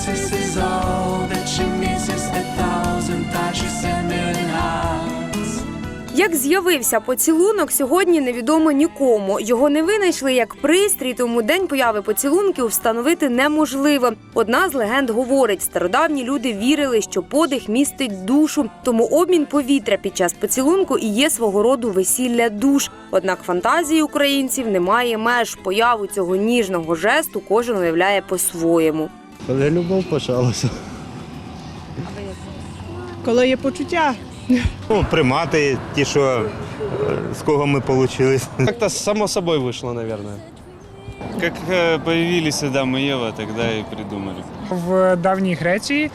kisses is all that she misses. A thousand touches, a million hearts. Як з'явився поцілунок, сьогодні невідомо нікому. Його не винайшли як пристрій, тому день появи поцілунків встановити неможливо. Одна з легенд говорить: стародавні люди вірили, що подих містить душу, тому обмін повітря під час поцілунку і є свого роду весілля душ. Однак фантазії українців немає меж. Появу цього ніжного жесту кожен уявляє по-своєму. Коли любов почалася. коли є почуття. Ну, примати, ті, що е, з кого ми получились. Как-то само собой вышло, наверное. Как э, появились Адам и Ева, тогда и придумали. В давній Греції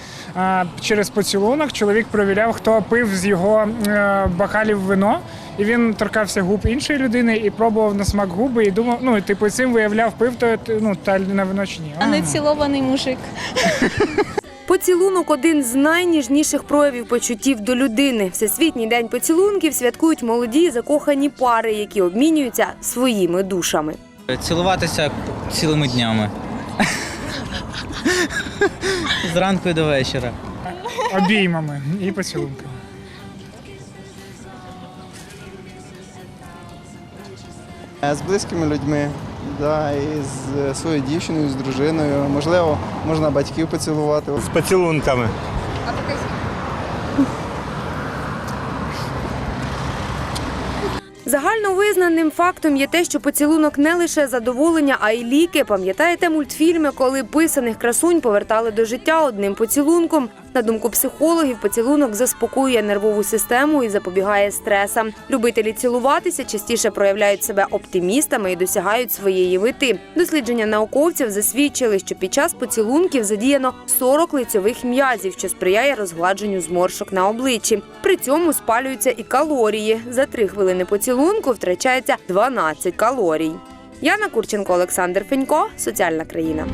через поцілунок чоловік провіряв, хто пив з його е, бокалів вино, і він торкався губ іншої людини і пробував на смак губи, і думав, ну типу цим виявляв, пив то ну та людина вино чи ні. А не цілований мужик. Поцілунок один з найніжніших проявів почуттів до людини. Всесвітній день поцілунків святкують молоді закохані пари, які обмінюються своїми душами. Цілуватися цілими днями. Зранку і до вечора. обіймами і поцілунками. З близькими людьми, да, і з своєю дівчиною, з дружиною. Можливо, можна батьків поцілувати. З поцілунками. Загальновизнаним фактом є те, що поцілунок не лише задоволення, а й ліки. Пам'ятаєте мультфільми, коли писаних красунь повертали до життя одним поцілунком. На думку психологів, поцілунок заспокоює нервову систему і запобігає стресам. Любителі цілуватися частіше проявляють себе оптимістами і досягають своєї мети. Дослідження науковців засвідчили, що під час поцілунків задіяно 40 лицьових м'язів, що сприяє розгладженню зморшок на обличчі. При цьому спалюються і калорії. За три хвилини поцілунку втрачається 12 калорій. Яна Курченко, Олександр Фенько, соціальна країна.